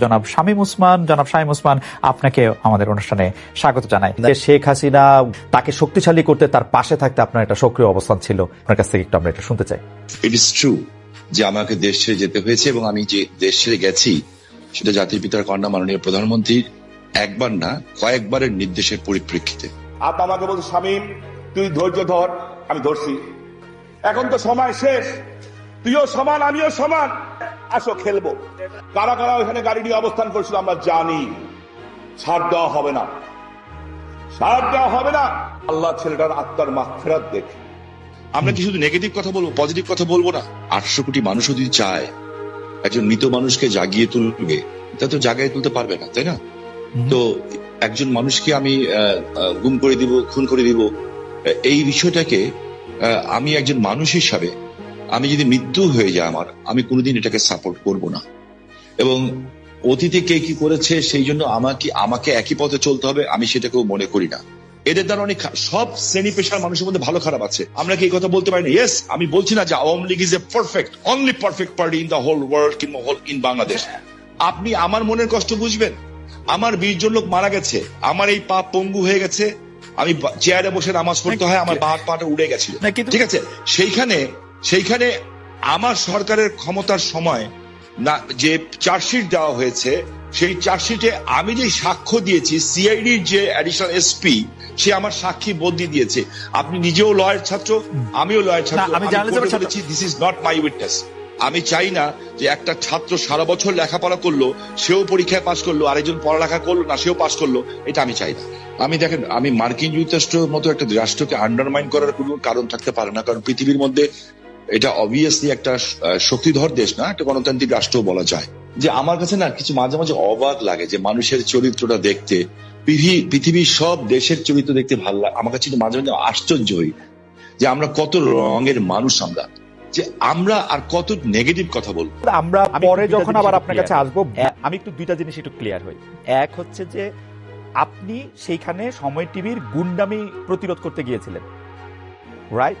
জনাব শামীম উসমান। জনাব শামীম উসমান আপনাকে আমাদের অনুষ্ঠানে স্বাগত জানাই। যে শেখ হাসিনা তাকে শক্তিশালী করতে তার পাশে থাকতে আপনার একটা সক্রিয় অবস্থান ছিল। আপনার কাছ থেকে একটু আমরা এটা শুনতে চাই। ইট ইস ট্রু যে আমাকে দেশ ছেড়ে যেতে হয়েছে এবং আমি যে দেশ ছেড়ে গেছি সেটা জাতির পিতার কন্যা মাননীয় প্রধানমন্ত্রীর একবার না কয়েকবারের নির্দেশের পরিপ্রেক্ষিতে। আপা আমাকে বলছে স্বামী তুই ধৈর্য ধর আমি ধরছি। এখন তো সময় শেষ। তুইও সমান আমিও সমান। আসো খেলব। কারা কারা ওখানে গাড়ি নিয়ে অবস্থান করছিল আমরা জানি। ছাড় দেওয়া হবে না। ছাড় দেওয়া হবে না। আল্লাহ ছেলেটার আত্মার মাফেরাত দেখে। আমরা কি শুধু নেগেটিভ কথা বলব? পজিটিভ কথা বলব না। আটশো কোটি মানুষ যদি চায় একজন মৃত মানুষকে জাগিয়ে তুলবে তা তো জাগিয়ে তুলতে পারবে না তাই না? তো একজন মানুষকে আমি গুম করে দিব খুন করে দিব এই বিষয়টাকে আমি একজন মানুষ হিসাবে আমি যদি মৃত্যু হয়ে যায় আমার আমি কোনোদিন এটাকে সাপোর্ট করব না। এবং অতীতে কে কি করেছে সেই জন্য আমাকে আমাকে একই পথে চলতে হবে আমি সেটাকেও মনে করি না। এদের দ্বারা অনেক সব শ্রেণি পেশার মানুষের মধ্যে ভালো খারাপ আছে। আমরা কি এই কথা বলতে পারি না? ইয়েস আমি বলছি না যে Awami League is a perfect only perfect party in the whole world কিংবা হোল ইন বাংলাদেশ আপনি আমার মনের কষ্ট বুঝবেন? আমার বিশ জন লোক মারা গেছে আমার এই পা পঙ্গু হয়ে গেছে আমি চেয়ারে বসে নামাজ পড়তে হয় আমার বাঁ পাটা উড়ে গেছিল। ঠিক আছে? সেইখানে সেইখানে আমার সরকারের ক্ষমতার সময় না যে চার্জশিট দেওয়া হয়েছে সেই চার্জশিটে আমি যে সাক্ষ্য দিয়েছি সিআইডির যে অ্যাডিশনাল এসপি সে আমার সাক্ষী বদলি দিয়েছে। আপনি নিজেও লয়ের ছাত্র আমিও লয়ের ছাত্র আমি journalism-এর this is not my witness আমি চাই না যে একটা ছাত্র সারা বছর লেখাপড়া করল সেও পরীক্ষায় পাশ করল আরেকজন পড়ালেখা করল না সেও পাশ করল এটা আমি চাই না। আমি দেখেন আমি মার্কিন যুক্তরাষ্ট্র মতো একটা রাষ্ট্রকে আন্ডারমাইন করার কোনো কারণ থাকতে পারে না কারণ পৃথিবীর মধ্যে এটা অবভিয়াসলি একটা শক্তিধর দেশ না একটা গণতান্ত্রিক রাষ্ট্র বলা যায়। যে আমার কাছে না কিছু মাঝে মাঝে অবাক লাগে যে মানুষের চরিত্রটা দেখতে পৃথিবীর সব দেশের চরিত্র দেখতে ভালো লাগে। আমার কাছে মাঝে মাঝে আশ্চর্য হই যে আমরা কত রঙের মানুষ আমরা যে আমরা আর কত নেগেটিভ কথা বলব। আমরা পরে যখন আবার আপনার কাছে আসব আমি একটু দুইটা জিনিস একটু ক্লিয়ার হই। এক হচ্ছে যে আপনি সেইখানে সময় টিভির গুন্ডামি প্রতিরোধ করতে গিয়েছিলেন রাইট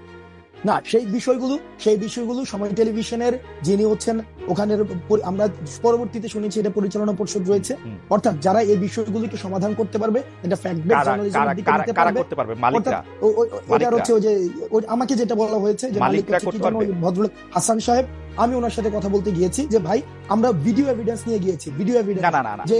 না সেই বিষয়গুলো সেই বিষয়গুলো সময় টেলিভিশনের যিনি হচ্ছেন ওখানের আমরা পরবর্তীতে শুনেছি এটা পরিচালনা পর্ষদ রয়েছে। অর্থাৎ যারা এই বিষয়গুলিকে সমাধান করতে পারবে এটা ফ্যাক্ট বেস দিকে নিতে পারবে। মালিকরা। মালিকরা। হচ্ছে ওই যে আমাকে যেটা বলা হয়েছে যে মালিক মালিকরা করতে পারবে। ভদ্রলোক হাসান সাহেব আমি ওনার সাথে কথা বলতে গিয়েছি যে ভাই আমরা ভিডিও এভিডেন্স নিয়ে গিয়েছি ভিডিও এভিডেন্স যে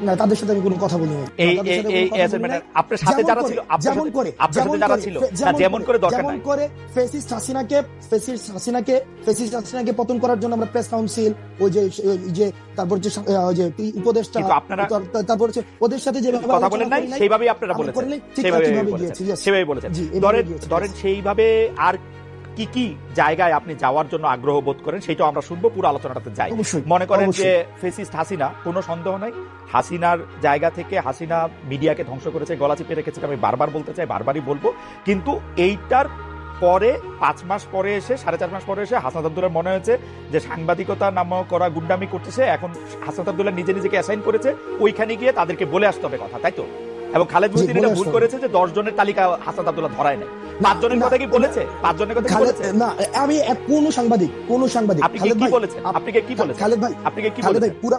না তাদের সাথে আমি কোনো কথা বলি নাই। এই এই। আপনার সাথে যারা ছিল যেমন করে আপনার সাথে যারা ছিল। না যেমন করে দরকার নাই। করে ফেসিস্ট হাসিনাকে ফেসিস্ট হাসিনাকে ফেসিস্ট হাসিনাকে পতন করার জন্য আমরা প্রেস কাউন্সিল ওই যে যে তারপর যে ওই যে উপদেষ্টা কিন্তু আপনারা- তারপর হচ্ছে ওদের সাথে যে কথা বলেন নাই সেইভাবেই আপনারা বলেছেন। সেইভাবে বলেছেন. সেভাবে বলেছেন। ধরেন ধরেন সেইভাবে আর কি কি জায়গায় আপনি যাওয়ার জন্য আগ্রহ বোধ করেন সেটাও আমরা শুনব পুরো আলোচনাটাতে যাই। মনে করেন যে ফেসিস্ট হাসিনা কোনো সন্দেহ নাই। হাসিনার জায়গা থেকে হাসিনা মিডিয়াকে ধ্বংস করেছে গলা চিপে রেখেছে আমি বারবার বলতে চাই বারবারই বলব। কিন্তু এইটার পরে পাঁচ মাস পরে এসে সাড়ে চার মাস পরে এসে হাসান আব্দুল্লাহ মনে হয়েছে যে সাংবাদিকতা নাম করা গুন্ডামি করতেছে এখন হাসান আব্দুল্লাহ নিজে নিজেকে অ্যাসাইন করেছে ওইখানে গিয়ে তাদেরকে বলে আসতে হবে কথা তাই তো? এবং খালেদ মহিউদ্দিন এটা ভুল করেছে যে দশ জনের তালিকা হাসান আব্দুল্লাহ ধরায় নাই। পাঁচ জনের কথা কি বলেছে? পাঁচ জনের কথা বলেছে? না আমি এক- কোন সাংবাদিক কোন সাংবাদিক আপনি কি বলেছেন? আপনি কি বলেছেন? খালেদ ভাই আপনি কি কি খালেদ ভাই বলেছেন? পুরো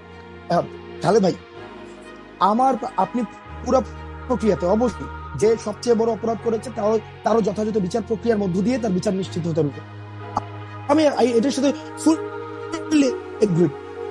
খালেদ ভাই, আমার আপনি পুরো প্রক্রিয়াতে, অবশ্যই, যে সবচেয়ে বড় অপরাধ করেছে তারও তারও যথাযথ বিচার প্রক্রিয়ার মধ্য দিয়ে তার বিচার নিশ্চিত হতে হবে। আমি এটার সাথে ফুল এগ্রিড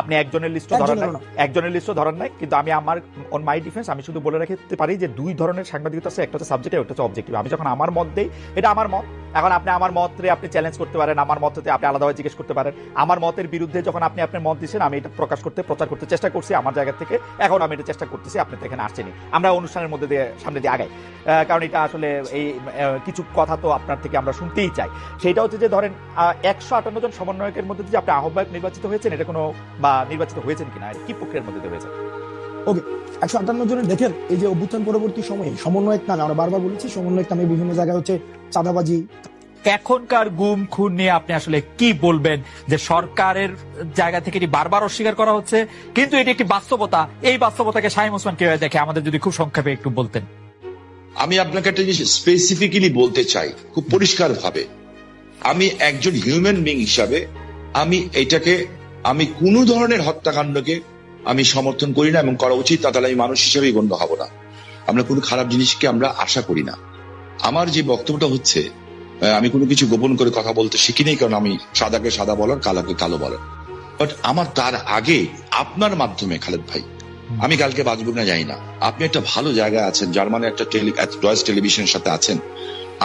আপনি একজনের লিস্টও ধরান নাই। একজনেরও একজনের লিস্টও ধরান নাই কিন্তু আমি আমার অন মাই ডিফেন্স আমি শুধু বলে রাখতে পারি যে দুই ধরনের সাংবাদিকতা আছে একটা হচ্ছে সাবজেক্ট একটা হচ্ছে অবজেক্টিভ আমি যখন আমার মত দেই এটা আমার মত। এখন আপনি আমার মতে আপনি চ্যালেঞ্জ করতে পারেন আমার মততে আপনি আলাদাভাবে জিজ্ঞেস করতে পারেন। আমার মতের বিরুদ্ধে যখন আপনি আপনার মত দিচ্ছেন আমি এটা প্রকাশ করতে প্রচার করতে চেষ্টা করছি আমার জায়গা থেকে। এখন আমি এটা চেষ্টা করতেছি আপনি তো এখানে আসছেনই। আমরা অনুষ্ঠানের মধ্যে দিয়ে সামনে দিয়ে আগাই। কারণ এটা আসলে এই কিছু কথা তো আপনার থেকে আমরা শুনতেই চাই। সেটা হচ্ছে যে ধরেন একশো আটান্ন জন সমন্বয়কের মধ্যে যে আপনি আহ্বায়ক নির্বাচিত হয়েছেন এটা কোনো বা নির্বাচিত হয়েছেন কিনা এটা কি প্রক্রিয়ার মধ্যে দিয়ে হয়েছে? একশো আটান্ন জনের দেখেন এই যে অভ্যুত্থান পরবর্তী সময়ে সমন্বয়ক নামে আমরা বারবার বলেছি সমন্বয়ক নামে বিভিন্ন জায়গায় হচ্ছে চাঁদাবাজি। এখনকার গুম খুন নিয়ে আপনি আসলে কি বলবেন যে সরকারের জায়গা থেকে এটি বারবার অস্বীকার করা হচ্ছে? কিন্তু এটি একটি বাস্তবতা। এই বাস্তবতাকে শাহিম ওসমান কীভাবে দেখে? আমাদের যদি খুব সংক্ষেপে একটু বলতেন। আমি আপনাকে একটা জিনিস স্পেসিফিক্যালি বলতে চাই খুব পরিষ্কার ভাবে আমি একজন হিউম্যান বিং হিসাবে আমি এটাকে আমি কোনো ধরনের হত্যাকাণ্ডকে আমি সমর্থন করি না এবং করা উচিত তা তাহলে আমি মানুষ হিসেবেই গণ্য হব না। আমরা কোনো খারাপ জিনিসকে আমরা আশা করি না। আমার যে বক্তব্যটা হচ্ছে আমি কোনো কিছু গোপন করে কথা বলতে শিখি নেই কারণ আমি সাদাকে সাদা বলার কালাকে কালো বলার। বাট আমার তার আগে আপনার মাধ্যমে খালেদ ভাই আমি কালকে বাঁচব না জানি না। আপনি একটা ভালো জায়গায় আছেন জার্মানে একটা ডয়েস টেলিভিশনের সাথে আছেন।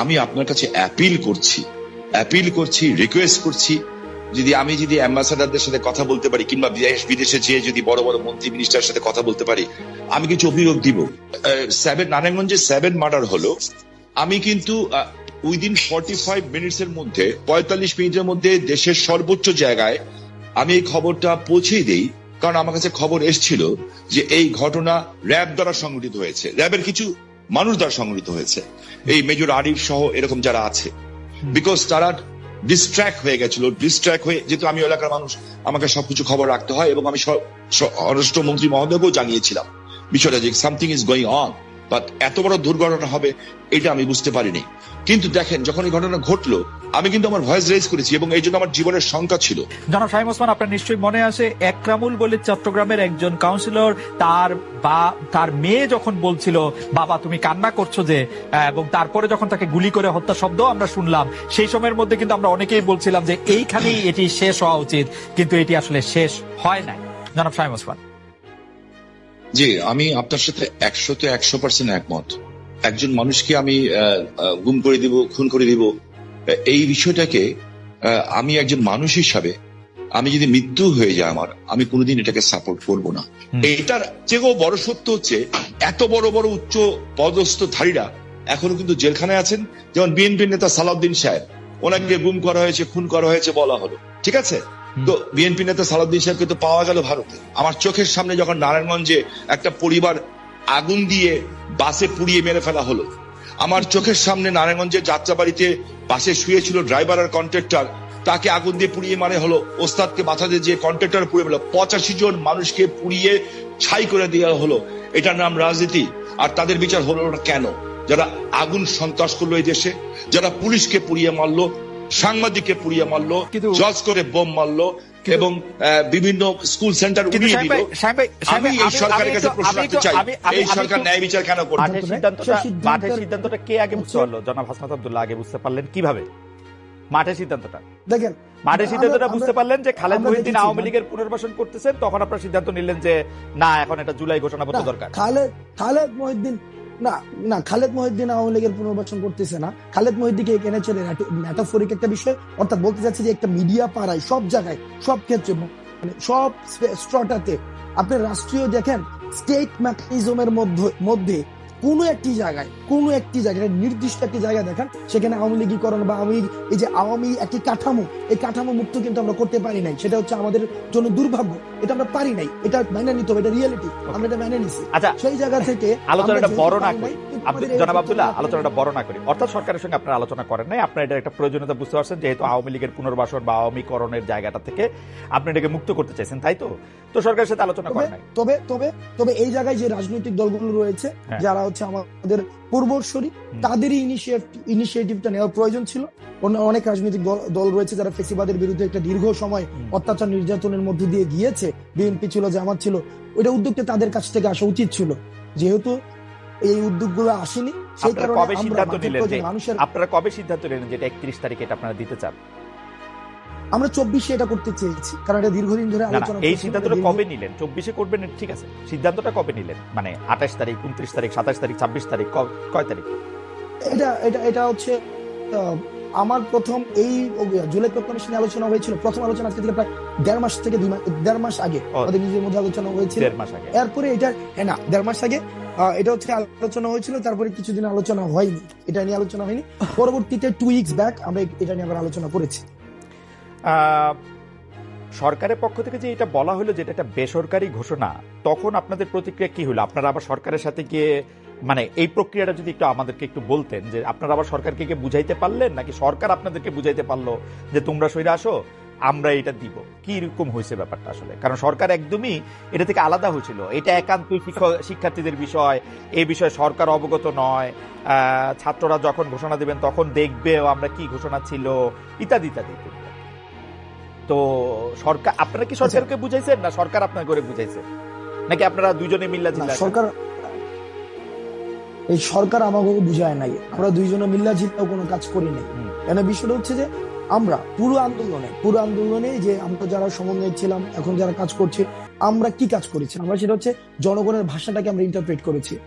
আমি আপনার কাছে অ্যাপিল করছি অ্যাপিল করছি রিকোয়েস্ট করছি যদি আমি যদি অ্যাম্বাসাডারদের সাথে কথা বলতে পারি, কিংবা বিদেশ যেয়ে যদি বড় বড় মন্ত্রী মিনিস্টারের সাথে কথা বলতে পারি, আমি কিছু অভিযোগ দিব। সেভেন নারায়ণগঞ্জে সেভেন মার্ডার হলো। আমি কিন্তু উইদিন ফর্টি ফাইভ মিনিটস এর মধ্যে, পঁয়তাল্লিশ মিনিটের মধ্যে দেশের সর্বোচ্চ জায়গায় আমি এই খবরটা পৌঁছেই দিই। কারণ আমার কাছে খবর এসেছিল যে এই ঘটনা র্যাব দ্বারা সংঘটিত হয়েছে। র্যাবের কিছু মানুষ দ্বারা সংঘটিত হয়েছে। এই মেজর আরিফ সহ এরকম যারা আছে। বিকজ তারা ডিস্ট্র্যাক্ট হয়ে গেছিল ডিস্ট্র্যাক্ট হয়ে যেহেতু আমি এলাকার মানুষ, আমাকে সবকিছু খবর রাখতে হয় এবং আমি স্বরাষ্ট্রমন্ত্রী মহোদয়কেও জানিয়েছিলাম, বিষয়টা যে something is going on but এত বড় দুর্ঘটনা হবে, এটা আমি বুঝতে পারিনি। কিন্তু দেখেন যখন এই ঘটনা ঘটলো আমি কিন্তু আমার ভয়েস রেজ করেছি এবং এই জন্য আমার জীবনের শঙ্কা ছিল। জনাব শাহিম ওসমান আপনার নিশ্চয়ই মনে আছে একরামুল বলে চট্টগ্রামের একজন কাউন্সিলর তার বা তার মেয়ে যখন বলছিল বাবা তুমি কান্না করছ যে এবং তারপরে যখন তাকে গুলি করে হত্যা শব্দ আমরা শুনলাম সেই সময়ের মধ্যে কিন্তু আমরা অনেকেই বলছিলাম যে এইখানেই এটি শেষ হওয়া উচিত। কিন্তু এটি আসলে শেষ হয় নাই। জনাব শাহিম ওসমান। জি আমি আপনার সাথে একশো একশোতে একশো পার্সেন্ট একমত। একজন মানুষকে আমি গুম করে দিব খুন করে দিব এই বিষয়টাকে আমি একজন মানুষ হিসাবে আমি যদি মৃত্যু হয়ে যায় আমার আমি কোনোদিন এটাকে সাপোর্ট করব না। এটার চেয়েও বড় সত্য হচ্ছে এত বড় বড় উচ্চ পদস্থ ধারীরা এখনও কিন্তু জেলখানায় আছেন। যেমন বিএনপি নেতা সালাউদ্দিন সাহেব ওনাকে গুম করা হয়েছে খুন করা হয়েছে বলা হলো। ঠিক আছে? তো বিএনপি নেতা সালাউদ্দিন সাহেবকে তো পাওয়া গেল ভারতে। আমার চোখের সামনে যখন নারায়ণগঞ্জে একটা পরিবার আগুন দিয়ে বাসে পুড়িয়ে মেরে ফেলা হলো। আমার চোখের সামনে নারায়ণগঞ্জের যাত্রাবাড়িতে বাসে শুয়েছিল ড্রাইভার আর কন্ট্রাক্টর। তাকে আগুন দিয়ে পুড়িয়ে মারে হলো ওস্তাদকে দিয়ে যে কন্ট্রাক্টর পুড়িয়ে মেলো পঁচাশি জন মানুষকে পুড়িয়ে ছাই করে দেওয়া হলো। এটার নাম রাজনীতি। আর তাদের বিচার হলো না কেন? যারা আগুন সন্ত্রাস করল এই দেশে যারা পুলিশকে পুড়িয়ে মারলো সাংবাদিককে পুড়িয়ে মারলো জজ করে বোম মারলো এবং বিভিন্ন স্কুল সেন্টার উড়িয়ে দিল। আমি এই সরকারের কাছে প্রশ্ন রাখতে চাই। এই সরকার ন্যায় বিচার কেন করবে? মাঠের সিদ্ধান্তটা সিদ্ধান্তের- মাঠের সিদ্ধান্তটা কে আগে বুঝতে পারল জনাব হাসনাত আব্দুল্লাহ আগে বুঝতে পারলেন কীভাবে? মাঠের সিদ্ধান্তটা। দেখেন মাঠের সিদ্ধান্তটা বুঝতে পারলেন যে খালেদ মহিউদ্দিন আওয়ামী লীগের পুনর্বাসন করতেছেন তখন আপনার সিদ্ধান্ত নিলেন যে না এখন এটা জুলাই ঘোষণাপত্র দরকার। খালেদ খালেদ মহিউদ্দিন না না, খালেদ মহিউদ্দিন আওয়ামী লীগের পুনর্বাসন করতেছে না। খালেদ মহিউদ্দিনকে চলে ম্যাটাফোরিক একটা বিষয়। অর্থাৎ বলতে চাচ্ছে যে একটা মিডিয়া পাড়ায়, সব জায়গায়, সব ক্ষেত্রে মানে সব স্ট্রটাতে, আপনি রাষ্ট্রীয় দেখেন, স্টেট মেকানিজমের মধ্যে মধ্যে কোনো একটি জায়গায় কোনো একটি জায়গায় নির্দিষ্ট একটি জায়গায় দেখান সেখানে আওয়ামী লীগীকরণ বা আওয়ামী এই যে আওয়ামী একটি কাঠামো এই কাঠামো মুক্ত কিন্তু আমরা করতে পারি নাই। সেটা হচ্ছে আমাদের জন্য দুর্ভাগ্য। এটা আমরা পারি নাই। এটা মেনে নিতে হবে এটা রিয়েলিটি আমরা এটা মেনে নিছি। আচ্ছা সেই জায়গা থেকে আলোচনাটা বড় না জনাব আব্দুল্লাহ আলোচনাটা বড় না করি। অর্থাৎ সরকারের সঙ্গে আপনারা আলোচনা করেন নাই। আপনার এটা একটা প্রয়োজনীয়তা বুঝতে পারছেন যেহেতু আওয়ামী লীগের পুনর্বাসন বা আওয়ামীকরণের জায়গাটা থেকে আপনি এটাকে মুক্ত করতে চাইছেন তাই তো? তো সরকারের সাথে আলোচনা করেন নাই। তবে তবে তবে এই জায়গায় যে রাজনৈতিক দলগুলো রয়েছে হ্যাঁ। যারা হচ্ছে আমাদের পূর্বসরী। তাদেরই ইনিশিয়েটিভটা নেওয়ার প্রয়োজন ছিল। অনেক রাজনৈতিক দল- দল রয়েছে যারা ফেসিবাদের বিরুদ্ধে একটা দীর্ঘ সময় অত্যাচার নির্যাতনের মধ্যে দিয়ে গিয়েছে। বিএনপি ছিল জামাত ছিল। ওইটা উদ্যোগটা তাদের কাছ থেকে আসা উচিত ছিল। যেহেতু এই উদ্যোগগুলো আসেনি সেই আপনারা কারণে কবে সিদ্ধান্ত নিলেন যে আপনারা কবে সিদ্ধান্ত নিলেন যেটা একত্রিশ তারিখে এটা আপনারা দিতে চান? আমরা চব্বিশে এটা করতে চেয়েছি কারণ এটা দীর্ঘদিন ধরে আলোচনা এই সিদ্ধান্তটা কবে নিলেন? চব্বিশে করবেন ঠিক আছে। সিদ্ধান্তটা কবে নিলেন? মানে আঠাশ তারিখ উনত্রিশ তারিখ সাতাশ তারিখ ছাব্বিশ তারিখ কয় তারিখ? এটা এটা এটা হচ্ছে আমার প্রথম এই জুলাই প্রত্যানুষ্ঠানে আলোচনা হয়েছিল প্রথম আলোচনা আজকে থেকে প্রায় দেড় মাস থেকে দুই মাস দেড় মাস আগে আমাদের নিজের মধ্যে আলোচনা হয়েছিল। দেড় মাস আগে। এরপরে এটা হ্যাঁ না দেড় মাস আগে এটা হচ্ছে আলোচনা হয়েছিল, তারপরে কিছুদিন আলোচনা হয়নি। এটা নিয়ে আলোচনা হয়নি। পরবর্তীতে টু উইকস ব্যাক আমরা এটা নিয়ে আবার আলোচনা করেছি। সরকারের পক্ষ থেকে যে এটা বলা হলো যে এটা একটা বেসরকারি ঘোষণা, তখন আপনাদের প্রতিক্রিয়া কি হলো? আপনারা আবার সরকারের সাথে গিয়ে মানে এই প্রক্রিয়াটা যদি একটু আমাদেরকে একটু বলতেন, যে আপনারা আবার সরকারকে গিয়ে বুঝাইতে পারলেন, নাকি সরকার আপনাদেরকে বুঝাইতে পারল যে তোমরা সইরা আসো? আমরা এটা দিব। কি রকম হয়েছে ব্যাপারটা আসলে? কারণ সরকার একদমই এটা থেকে আলাদা হয়েছিল। এটা একান্তই শিক্ষক- শিক্ষার্থীদের বিষয়। এই বিষয়ে সরকার অবগত নয়। ছাত্ররা যখন ঘোষণা দিবেন তখন দেখবে আমরা কি ঘোষণা ছিল ইত্যাদি ইত্যাদি। তো সরকার আপনারা কি সরকারকে বুঝাইছেন না সরকার আপনার করে বুঝাইছে? নাকি আপনারা দুইজনে মিল্লা সরকার এই সরকার আমাকে বুঝায় নাই। আমরা দুইজনে মিল্লা জিল্লাও কোনো কাজ করি নাই। এখানে বিষয়টা হচ্ছে যে আমরা পুরো আন্দোলনে পুরো আন্দোলনে যে আমরা যারা সমন্বয় ছিলাম, এখন যারা কাজ করছে, আমরা কি কাজ করেছি? আমরা সেটা হচ্ছে জনগণের ভাষাটাকে আমরা ইন্টারপ্রেট করেছি।